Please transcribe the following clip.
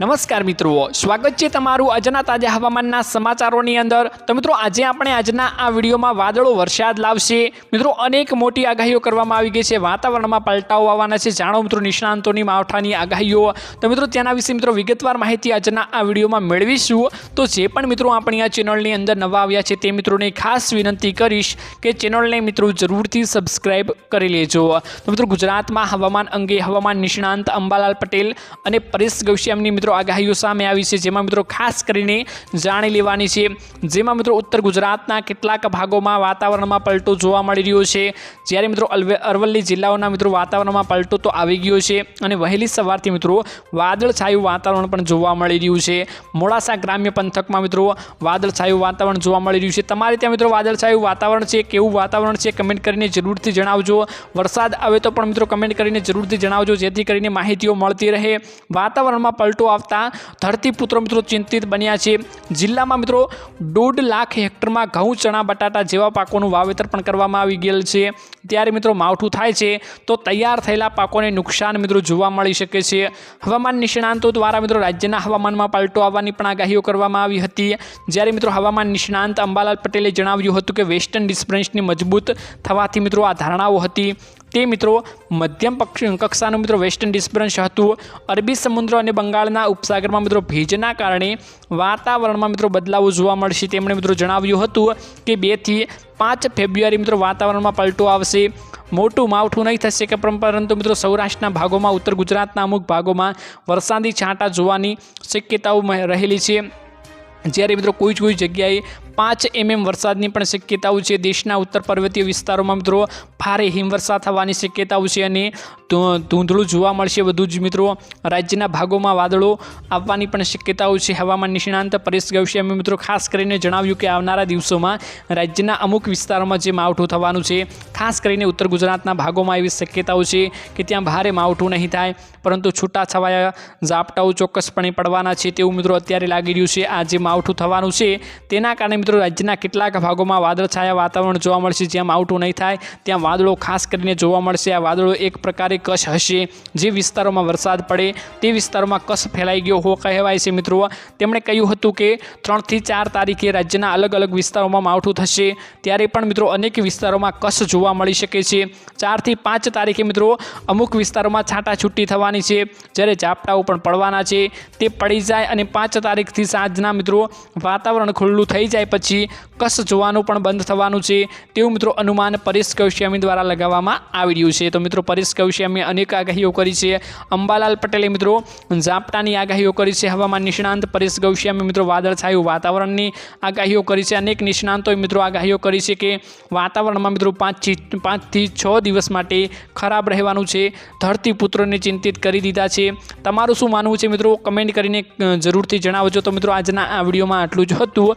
નમસ્કાર મિત્રો, સ્વાગત છે તમારું આજના તાજા હવામાનના સમાચારોની અંદર. તો મિત્રો, આજે આપણે આજના આ વિડીયોમાં વાદળો વરસાદ લાવશે. મિત્રો, અનેક મોટી આગાહીઓ કરવામાં આવી ગઈ છે. વાતાવરણમાં પલટાઓ આવવાના છે. જાણો મિત્રો, નિષ્ણાંતોની માવઠાની આગાહીઓ. તો મિત્રો, તેના વિશે મિત્રો વિગતવાર માહિતી આજના આ વિડીયોમાં મેળવીશું. તો જે પણ મિત્રો આપણી આ ચેનલની અંદર નવા આવ્યા છે, તે મિત્રોને ખાસ વિનંતી કરીશ કે ચેનલને મિત્રો જરૂરથી સબસ્ક્રાઈબ કરી લેજો. તો મિત્રો, ગુજરાતમાં હવામાન અંગે હવામાન નિષ્ણાંત અંબાલાલ પટેલ અને પરેશ ગૌશ્યામની મિત્રો આગાહીઓ સામે આવી છે. જેમાં મિત્રો ખાસ કરીને જાણી લેવાની છે. જેમાં મિત્રો ઉત્તર ગુજરાતના કેટલાક ભાગોમાં વાતાવરણમાં પલટો જોવા મળી રહ્યો છે. જ્યારે મિત્રો અરવલ્લી જિલ્લાઓના મિત્રો વાતાવરણમાં પલટો તો આવી ગયો છે અને વહેલી સવારથી મિત્રો વાદળછાયું વાતાવરણ પણ જોવા મળી રહ્યું છે. મોડાસા ગ્રામ્ય પંથકમાં મિત્રો વાદળછાયું વાતાવરણ જોવા મળી રહ્યું છે. તમારે ત્યાં મિત્રો વાદળછાયું વાતાવરણ છે? કેવું વાતાવરણ છે? કમેન્ટ કરીને જરૂરથી જણાવજો. વરસાદ આવે તો પણ મિત્રો કમેન્ટ કરીને જરૂરથી જણાવજો, જેથી કરીને માહિતીઓ મળતી રહે. વાતાવરણમાં પલટો આવતા ધરતીપુત્રો મિત્રો ચિંતિત બન્યા છે. જિલ્લામાં મિત્રો દોઢ લાખ હેક્ટરમાં ઘઉં, ચણા, બટાટા જેવા પાકોનું વાવેતર પણ કરવામાં આવી ગયેલ છે. ત્યારે મિત્રો માવઠું થાય છે તો તૈયાર થયેલા પાકોને નુકસાન મિત્રો જોવા મળી શકે છે. હવામાન નિષ્ણાંતો દ્વારા મિત્રો રાજ્યના હવામાનમાં પલટો આવવાની પણ આગાહીઓ કરવામાં આવી હતી. જ્યારે મિત્રો હવામાન નિષ્ણાંત અંબાલાલ પટેલે જણાવ્યું હતું કે વેસ્ટર્ન ડિસ્ટર્બન્સની મજબૂત થવાથી મિત્રો આ ધારણાઓ હતી. તે મિત્રો મધ્યમ કક્ષાનું મિત્રો વેસ્ટર્ન ડિસ્ટર્બન્સ હતું. અરબી સમુદ્ર અને બંગાળના ઉપસાગરમાં મિત્રો ભેજના કારણે વાતાવરણમાં મિત્રો બદલાવો જોવા મળશે. તેમણે મિત્રો જણાવ્યું હતું કે બેથી પાંચ ફેબ્રુઆરી મિત્રો વાતાવરણમાં પલટો આવશે. મોટું માવઠું નહીં થશે કે પરં- પરંતુ મિત્રો સૌરાષ્ટ્રના ભાગોમાં, ઉત્તર ગુજરાતના અમુક ભાગોમાં વરસાદી છાંટા જોવાની શક્યતાઓ રહેલી છે. જ્યારે મિત્રો કોઈ કોઈ જગ્યાએ પાંચ એમએમ વરસાદની પણ શક્યતાઓ છે. દેશના ઉત્તર પર્વતીય વિસ્તારોમાં મિત્રો ભારે હિમવર્ષા થવાની શક્યતાઓ છે અને ધૂંધળું જોવા મળશે વધુ જ મિત્રો. રાજ્યના ભાગોમાં વાદળો આવવાની પણ શક્યતાઓ છે. હવામાન નિષ્ણાંત પરેશ ગૌશ્યામે મિત્રો ખાસ કરીને જણાવ્યું કે આવનારા દિવસોમાં રાજ્યના અમુક વિસ્તારોમાં જે માવઠું થવાનું છે, ખાસ કરીને ઉત્તર ગુજરાતના ભાગોમાં એવી શક્યતાઓ છે કે ત્યાં ભારે માવઠું નહીં થાય, પરંતુ છૂટાછવાયા ઝાપટાઓ ચોક્કસપણે પડવાના છે તેવું મિત્રો અત્યારે લાગી રહ્યું છે. આ જે માવઠું થવાનું છે તેના કારણે રાજ્યના કેટલાક ભાગોમાં વાદળછાયા વાતાવરણ જોવા મળશે જ્યાં માવઠું નહીં થાય, ત્યાં વાદળો ખાસ કરીને જોવા મળશે. આ વાદળો એક પ્રકારે કશ હશે. જે વિસ્તારોમાં વરસાદ પડે, તે વિસ્તારોમાં કશ ફેલાઈ ગયો હો કહેવાય છે મિત્રો. તેમણે કહ્યું હતું કે ત્રણથી ચાર તારીખે રાજ્યના અલગ અલગ વિસ્તારોમાં માવઠું થશે. ત્યારે પણ મિત્રો અનેક વિસ્તારોમાં કશ જોવા મળી શકે છે. ચારથી પાંચ તારીખે મિત્રો અમુક વિસ્તારોમાં છાંટાછૂટી થવાની છે. જ્યારે ઝાપટાઓ પણ પડવાના છે. તે પડી જાય અને પાંચ તારીખથી સાંજના મિત્રો વાતાવરણ ખુલ્લું થઈ જાય. પછી કસ જોવાનું પણ બંધ થવાનું છે? તેવું મિત્રો અનુમાન પરેશ કૌશ્યામી દ્વારા લગાવવામાં આવી રહ્યું છે. તો મિત્રો પરેશ કૌશ્યામીએ અનેક આગાહીઓ કરી છે. અંબાલાલ પટેલે મિત્રો ઝાપટાની આગાહીઓ કરી છે. હવામાન નિષ્ણાંત પરેશ ગૌશ્યામી મિત્રો વાદળછાયું વાતાવરણની આગાહીઓ કરી છે. અનેક નિષ્ણાંતોએ મિત્રો આગાહીઓ કરી છે કે વાતાવરણમાં મિત્રો પાંચથી પાંચથી છ દિવસ માટે ખરાબ રહેવાનું છે. ધરતીપુત્રોને ચિંતિત કરી દીધા છે. તમારું શું માનવું છે મિત્રો? કમેન્ટ કરીને જરૂરથી જણાવજો. તો મિત્રો આજના આ વિડીયોમાં આટલું જ હતું.